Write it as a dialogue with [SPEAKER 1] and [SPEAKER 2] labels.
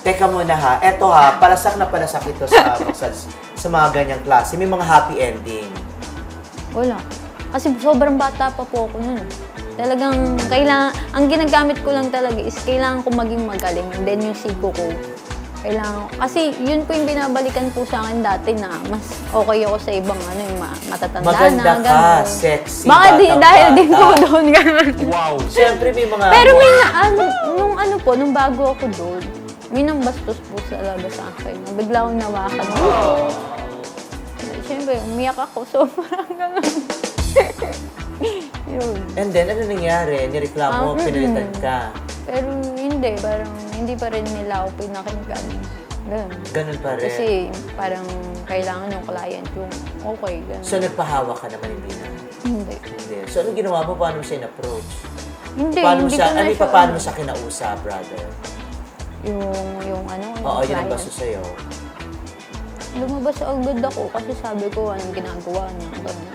[SPEAKER 1] Teka muna ha, eto ha, palasak na palasak ito sa, sa, sa mga ganyang klase. May mga happy ending.
[SPEAKER 2] Wala. Kasi sobrang bata pa po ako nun. Talagang, kailangan, ang ginagamit ko lang talaga is kailangan ko maging magaling. And then yung sigo ko, kailangan, kasi yun po yung binabalikan po sa akin dati na mas okay ako sa ibang ano, yung ma- matatanda
[SPEAKER 1] Maganda
[SPEAKER 2] na,
[SPEAKER 1] ka,
[SPEAKER 2] gano'n.
[SPEAKER 1] sexy,
[SPEAKER 2] Baka di,
[SPEAKER 1] batang
[SPEAKER 2] dahil
[SPEAKER 1] bata.
[SPEAKER 2] din po doon, gano'n.
[SPEAKER 1] Wow! Siyempre may mga...
[SPEAKER 2] Pero may na, ano, nung ano po, nung bago ako doon, may nang bastos po talaga sa akin. Bigla akong nawakan. Siyempre, umiyak ako. Sobrang gano'n. Yun.
[SPEAKER 1] And then, ano nangyari? Nireklamo,
[SPEAKER 2] mm-mm.
[SPEAKER 1] pinalitan ka.
[SPEAKER 2] Pero hindi, parang hindi pa rin nila ako pinakinggan. Ganun.
[SPEAKER 1] Ganun pa rin.
[SPEAKER 2] Kasi parang kailangan yung client yung okay, ganun.
[SPEAKER 1] So, nagpahawa ka naman, hindi na.
[SPEAKER 2] hindi.
[SPEAKER 1] Hindi. So, anong ginawa mo? Paano mo siya in-approach?
[SPEAKER 2] Hindi,
[SPEAKER 1] paano
[SPEAKER 2] hindi
[SPEAKER 1] siya,
[SPEAKER 2] ko na
[SPEAKER 1] ano
[SPEAKER 2] siya,
[SPEAKER 1] pa, paano mo siya kinausap, brother?
[SPEAKER 2] Yung, yung ano, yung
[SPEAKER 1] Oo, yun ang
[SPEAKER 2] client.
[SPEAKER 1] baso sa'yo.
[SPEAKER 2] Lumabas agad ako kasi sabi ko anong ginagawa niya. Ganun.